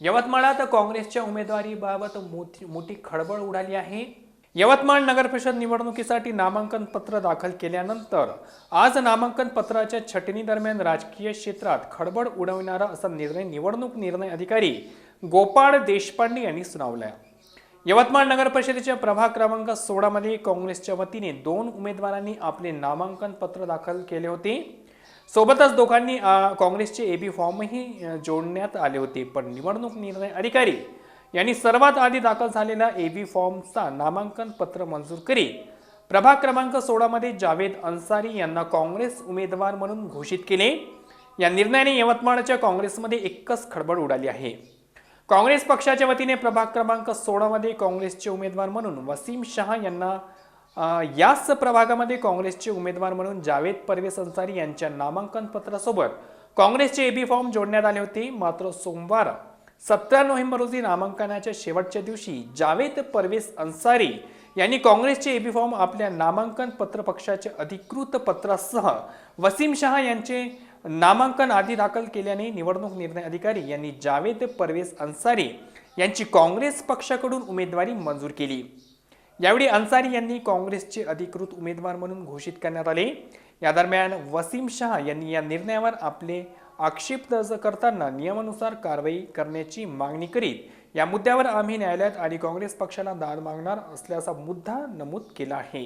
यवतमाळात काँग्रेसच्या उमेदवारीबाबत मोठी मोठी खळबळ उडाली आहे. यवतमाळ नगर परिषद निवडणुकीसाठी नामांकन पत्र दाखल केल्यानंतर आज नामांकन पत्राच्या छटणी दरम्यान राजकीय क्षेत्रात खळबळ उडविणारा असा निर्णय निवडणूक निर्णय अधिकारी गोपाळ देशपांडे यांनी सुनावला यवतमाळ नगर परिषदेच्या प्रभाग क्रमांक सोळामध्ये काँग्रेसच्या वतीने दोन उमेदवारांनी आपले नामांकन पत्र दाखल केले होते. सोबतच दोघांनी काँग्रेसचे काँग्रेसचे एबी फॉर्मही जोडण्यात आले होते. पण निवडणूक निर्णय अधिकारी यांनी सर्वात आधी दाखल झालेला एबी फॉर्मचा नामांकन पत्र मंजूर करीत प्रभाग क्रमांक सोळामध्ये जावेद अन्सारी यांना काँग्रेस उमेदवार म्हणून घोषित केले. या निर्णयाने यवतमाळच्या काँग्रेसमध्ये एकच खळबळ उडाली आहे. काँग्रेस पक्षाच्या वतीने प्रभाग क्रमांक सोळामध्ये काँग्रेसचे उमेदवार म्हणून वसीम शहा यांना याच प्रभागामध्ये काँग्रेसचे उमेदवार म्हणून जावेद परवेज अन्सारी यांच्या नामांकन पत्रासोबत काँग्रेसचे एबी फॉर्म जोडण्यात आले होते. मात्र सोमवार सतरा नोव्हेंबर रोजी नामांकनाच्या शेवटच्या दिवशी जावेद परवेज अन्सारी यांनी काँग्रेसचे एबी फॉर्म आपल्या नामांकन पत्र पक्षाच्या अधिकृत पत्रासह वसीम शहा यांचे नामांकन आधी दाखल केल्याने निवडणूक निर्णय अधिकारी यांनी जावेद परवेज अन्सारी यांची काँग्रेस पक्षाकडून उमेदवारी मंजूर केली. यावेळी अन्सारी यांनी काँग्रेसचे अधिकृत उमेदवार म्हणून घोषित करण्यात आले. या दरम्यान वसीम शहा यांनी या निर्णयावर आपले आक्षेप अर्ज करताना नियमानुसार कारवाई करण्याची मागणी करीत या मुद्द्यावर आम्ही न्यायालयात आणि काँग्रेस पक्षाला दाद मागणार असल्याचा मुद्दा नमूद केला आहे.